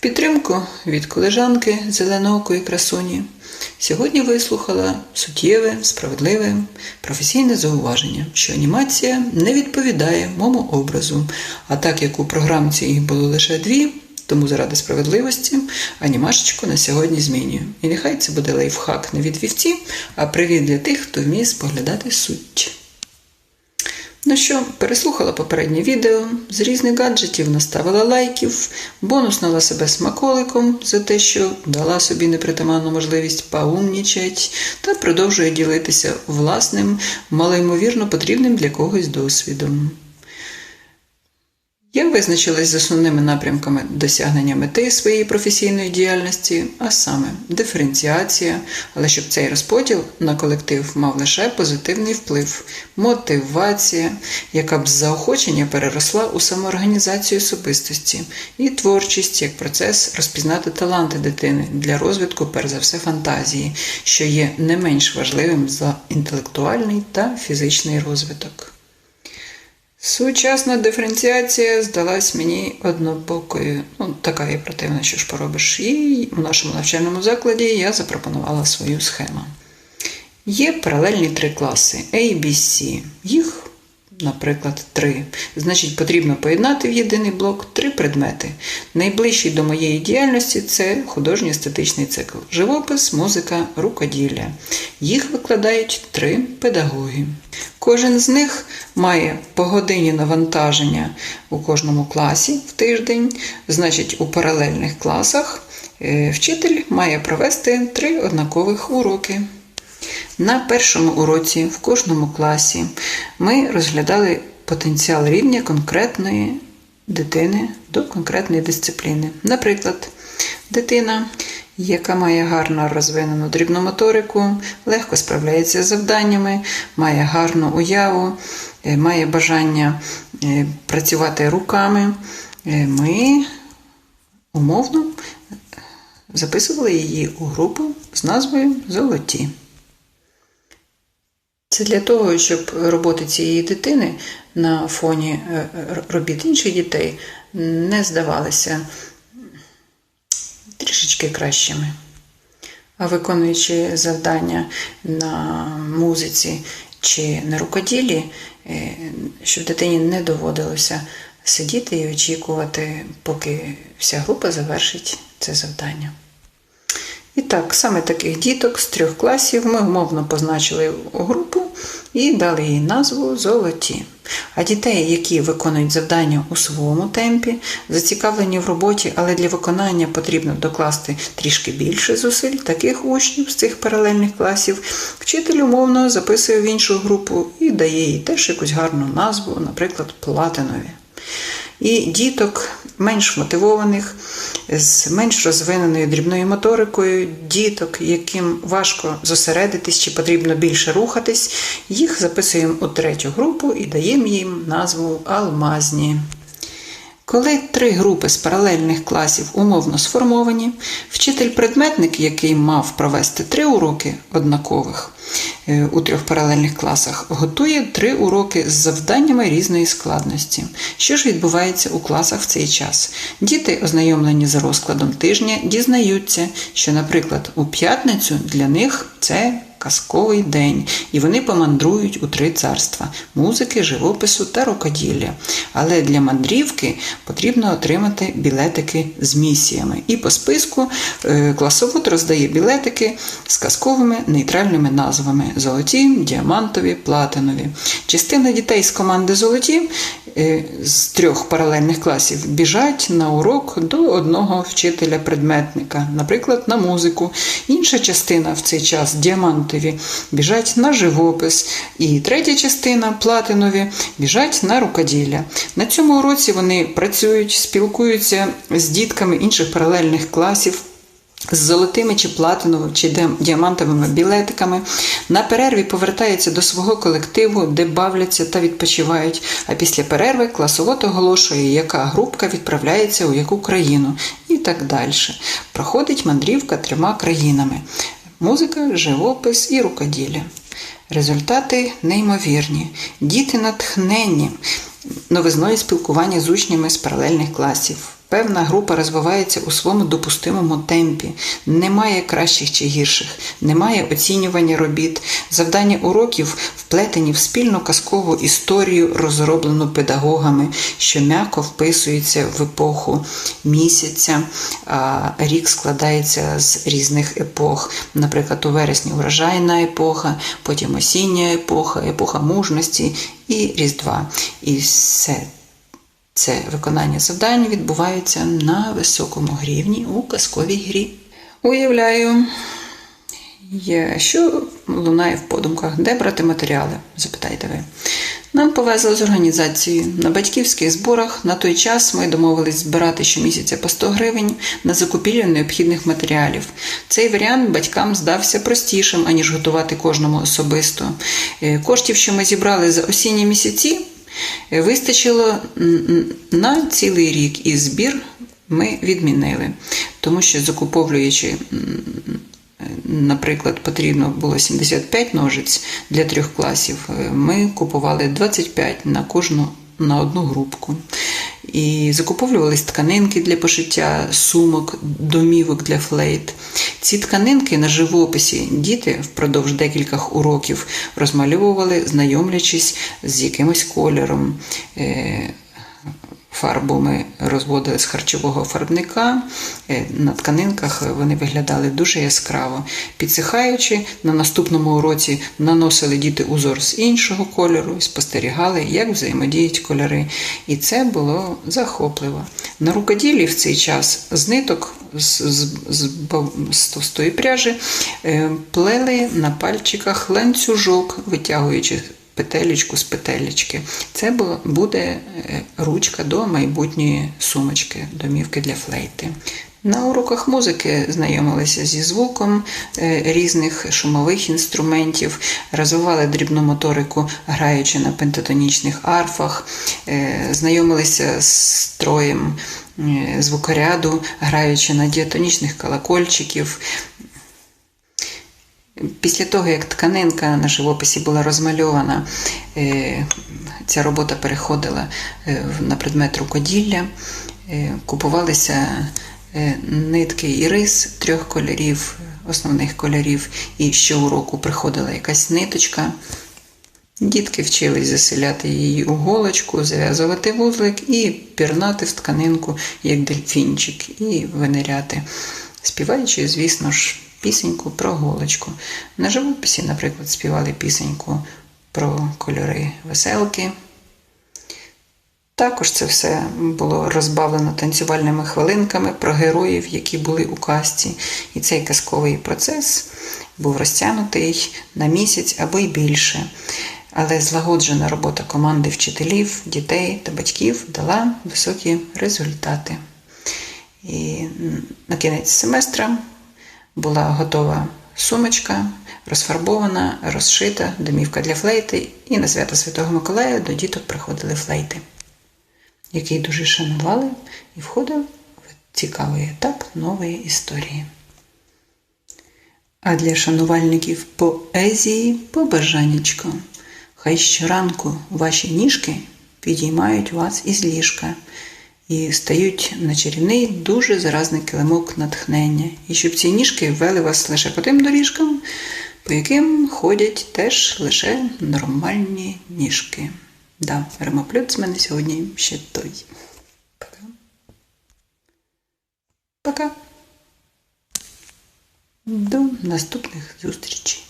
підтримку від колежанки зеленоокої красуні сьогодні вислухала суттєве, справедливе, професійне зауваження, що анімація не відповідає моєму образу. А так як у програмці їх було лише дві, тому заради справедливості анімашечку на сьогодні змінюю. І нехай це буде лайфхак не від вівці, а привіт для тих, хто вміє споглядати суть. Ну що, переслухала попереднє відео, з різних гаджетів наставила лайків, бонуснула себе смаколиком за те, що дала собі непритаманну можливість поумнічать, та продовжує ділитися власним, малоймовірно потрібним для когось досвідом. Я визначилась з основними напрямками досягнення мети своєї професійної діяльності, а саме диференціація, але щоб цей розподіл на колектив мав лише позитивний вплив, мотивація, яка б з заохочення переросла у самоорганізацію особистості, і творчість як процес розпізнати таланти дитини для розвитку, перш за все, фантазії, що є не менш важливим за інтелектуальний та фізичний розвиток. Сучасна диференціація здалась мені однобокою. Ну, така є противна, що ж поробиш. І в нашому навчальному закладі я запропонувала свою схему. Є паралельні три класи A, B, C. Їх, наприклад, три. Значить, потрібно поєднати в єдиний блок три предмети. Найближчий до моєї діяльності це художній естетичний цикл: живопис, музика, рукоділля. Їх викладають три педагоги. Кожен з них має по годині навантаження у кожному класі в тиждень, значить, у паралельних класах е, вчитель має провести три однакових уроки. На першому уроці в кожному класі ми розглядали потенціал рівня конкретної дитини до конкретної дисципліни. Наприклад, дитина яка має гарно розвинену дрібну моторику, легко справляється з завданнями, має гарну уяву, е, має бажання е, працювати руками. Е, ми умовно записували її у групу з назвою Золоті. Це для того, щоб роботи цієї дитини на фоні робіт інших дітей не здавалися трішечки кращими. А виконуючи завдання на музиці чи на рукоділі, е, щоб дитині не доводилося сидіти і очікувати, поки вся група завершить це завдання. І так, саме таких діток з трьох класів ми умовно позначили групу і дали їй назву Золоті. А дітей, які виконують завдання у своєму темпі, зацікавлені в роботі, але для виконання потрібно докласти трішки більше зусиль, таких учнів з цих паралельних класів, вчитель умовно записує в іншу групу і дає їй теж якусь гарну назву, наприклад, платинові. І діток менш мотивованих, з менш розвиненою дрібною моторикою, діток, яким важко зосередитись чи потрібно більше рухатись, їх записуємо у третю групу і даємо їм назву Алмазні. Коли три групи з паралельних класів умовно сформовані, вчитель-предметник, який мав провести три уроки однакових е, у трьох паралельних класах, готує три уроки з завданнями різної складності. Що ж відбувається у класах в цей час? Діти, ознайомлені за розкладом тижня, дізнаються, що, наприклад, у п'ятницю для них це казковий день, і вони помандрують у три царства музики, живопису та рукоділля. Але для мандрівки потрібно отримати білетики з місіями. І по списку е, класовод роздає білетики з казковими нейтральними назвами: золоті, діамантові, платинові. Частина дітей з команди Золоті з трьох паралельних класів біжать на урок до одного вчителя-предметника, наприклад, на музику. Інша частина в цей час діамантові біжать на живопис, і третя частина платинові біжать на рукоділля. На цьому уроці вони працюють, спілкуються з дітками інших паралельних класів. З золотими чи платиновими чи діамантовими білетиками на перерві повертаються до свого колективу, де бавляться та відпочивають. А після перерви класовод оголошує, яка групка відправляється у яку країну, і так далі. Проходить мандрівка трьома країнами музика, живопис і рукоділля. Результати неймовірні, діти натхненні, новизною спілкування з учнями з паралельних класів. Певна група розвивається у своєму допустимому темпі. Немає кращих чи гірших, немає оцінювання робіт. Завдання уроків вплетені в спільну казкову історію, розроблену педагогами, що м'яко вписується в епоху місяця. Рік складається з різних епох. Наприклад, у вересні врожайна епоха, потім осіння епоха, епоха мужності і Різдва. І все це виконання завдань відбувається на високому рівні у казковій грі. Уявляю, що лунає в подумках, де брати матеріали? запитаєте ви. Нам повезли з організацією. На батьківських зборах на той час ми домовились збирати щомісяця по 100 гривень на закупівлю необхідних матеріалів. Цей варіант батькам здався простішим, аніж готувати кожному особисто. Е, Коштів, що ми зібрали за осінні місяці, вистачило на цілий рік, і збір ми відмінили, тому що закуповуючи. Наприклад, потрібно було 75 ножиць для трьох класів. Е, Ми купували 25 на кожну на одну групку. І закуповувались тканинки для пошиття сумок, домівок для флейт. Ці тканинки на живописі діти впродовж декількох уроків розмальовували, знайомлячись з якимось кольором. Фарбу ми розводили з харчового фарбника. Е, На тканинках вони виглядали дуже яскраво. Підсихаючи, на наступному уроці наносили діти узор з іншого кольору і спостерігали, як взаємодіють кольори. І це було захопливо. На рукоділлі в цей час з ниток з, з, з, з товстої пряжі е, плели на пальчиках ланцюжок, витягуючи петелечку з петелечки. Це буде е, ручка до майбутньої сумочки, домівки для флейти. На уроках музики знайомилися зі звуком е, різних шумових інструментів, розвивали дрібну моторику, граючи на пентатонічних арфах, е, знайомилися з строєм звукоряду, граючи на діатонічних колокольчиків, Після того, як тканинка на живописі була розмальована, е, ця робота переходила е, на предмет рукоділля, Е, купувалися нитки і рис трьох кольорів, основних кольорів, і щороку приходила якась ниточка. Дітки вчились заселяти її у голочку, зав'язувати вузлик і пірнати в тканинку, як дельфінчик, і виниряти, співаючи, звісно ж, пісеньку про голочку. На живописі, наприклад, співали пісеньку про кольори веселки. Також це все було розбавлено танцювальними хвилинками про героїв, які були у казці. І цей казковий процес був розтягнутий на місяць або й більше. Але злагоджена робота команди вчителів, дітей та батьків дала високі результати. І на кінець семестра була готова сумочка, розфарбована, розшита, домівка для флейти, і на свято Святого Миколая до діток приходили флейти, який дуже шанували і входив в цікавий етап нової історії. А для шанувальників поезії побажанечко. Хай щоранку ваші ніжки підіймають вас із ліжка і стають на чарівний дуже заразний килимок натхнення. І щоб ці ніжки ввели вас лише по тим доріжкам, по яким ходять теж лише нормальні ніжки. Да, ремоплют з мене сьогодні ще той. Пока. Пока. До наступних зустрічей.